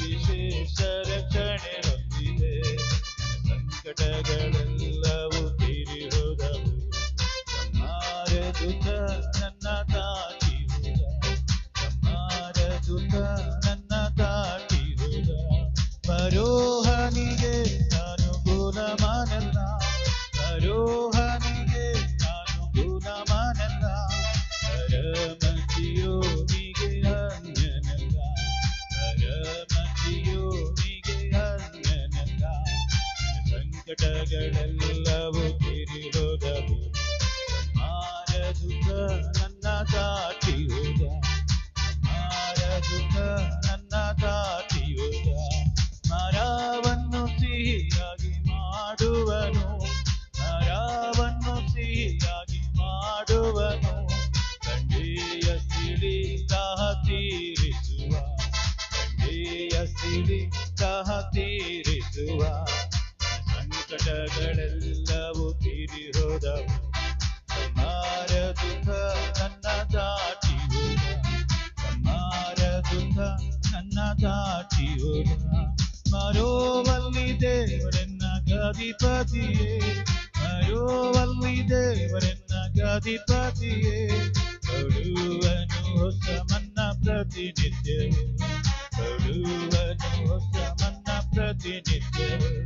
ವಿಶೇಷ ರಕ್ಷಣೆ ಹೊಂದಿದೆ ಸಂಕಟಗಳೆಲ್ಲವೂ ತೀರಿ ಹೋದವು. ಸಂಕಟಗಳೆಲ್ಲವೂ ತೀರಿ ಹೋದವು ಸಂಹಾರ ದುಃಖ ನನ್ನ ಸಂಹಾರ ದುಃಖ ನನ್ನ ದಾಟಿ ಹೋದ ಮರವನ್ನು ಸಿಹಿಯಾಗಿ ಮಾಡುವನು. ಮರವನ್ನು ಸಿಹಿಯಾಗಿ ಮಾಡುವನು. ಸಿಡಿ ದಾಹ ತೀರಿಸುವ. ಗಂಡೆಯ ಸಿಡಿ మరోవల్లి దేవరెన్న గధిపతియే మరోవల్లి దేవరెన్న గధిపతియే కొడువను సమన్న ప్రతినిత్యము కొడువను సమన్న ప్రతినిత్యము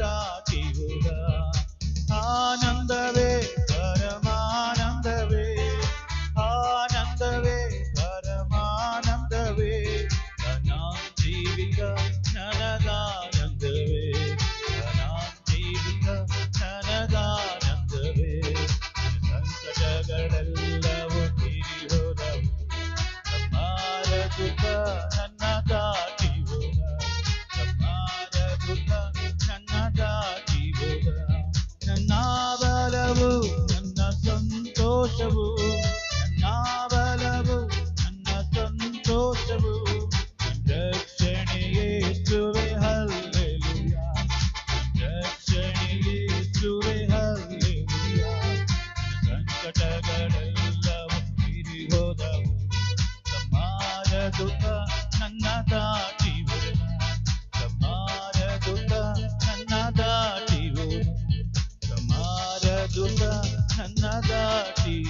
stop. party.